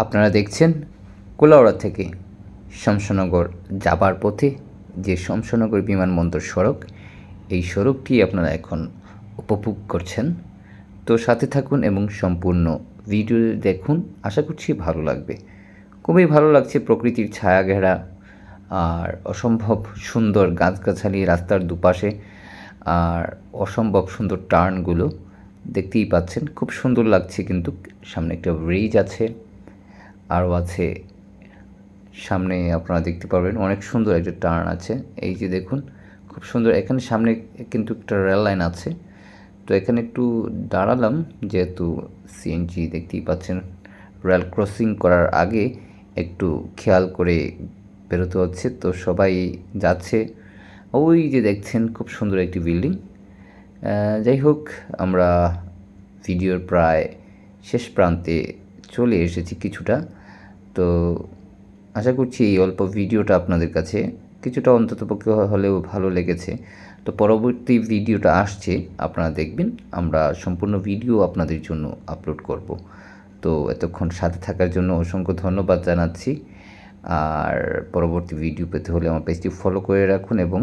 আপনারা দেখছেন কোলাউড়া থেকে শমশনগর যাবার পথে যে শমশনগর বিমানবন্দর সড়ক, এই সড়কটি আপনারা এখন উপভোগ করছেন। তো সাথে থাকুন এবং সম্পূর্ণ ভিডিও দেখুন, আশা করছি ভালো লাগবে। খুবই ভালো লাগছে প্রকৃতির ছায়া ঘেরা আর অসম্ভব সুন্দর গাছগাছালি রাস্তার দুপাশে আর অসম্ভব সুন্দর টার্নগুলো দেখতেই পাচ্ছেন। খুব সুন্দর লাগছে কিন্তু সামনে একটা ব্রিজ আছে। আরও আছে। সামনে আপনারা দেখতে পারবেন, অনেক সুন্দর একটা টার্ন আছে। এই যে দেখুন, খুব সুন্দর। এখানে সামনে কিন্তু একটা রেল লাইন আছে। তো এখানে একটু দাঁড়ালাম, যেহেতু সিএনজি দেখতেই পাচ্ছেন, রেল ক্রসিং করার আগে একটু খেয়াল করে বেরোতে হচ্ছে। তো সবাই যাচ্ছে। ওই যে দেখছেন, খুব সুন্দর একটি বিল্ডিং। যাই হোক, আমরা ভিডিওর প্রায় শেষ প্রান্তে চলে এসেছি কিছুটা। তো আশা করছি এই অল্প ভিডিওটা আপনাদের কাছে কিছুটা অন্ততপক্ষে হলেও ভালো লেগেছে। তো পরবর্তী ভিডিওটা আসছে, আপনারা দেখবেন আমরা সম্পূর্ণ ভিডিও আপনাদের জন্য আপলোড করব। তো এতক্ষণ সাথে থাকার জন্য অসংখ্য ধন্যবাদ জানাচ্ছি। আর পরবর্তী ভিডিও পেতে হলে আমার পেজটি ফলো করে রাখুন এবং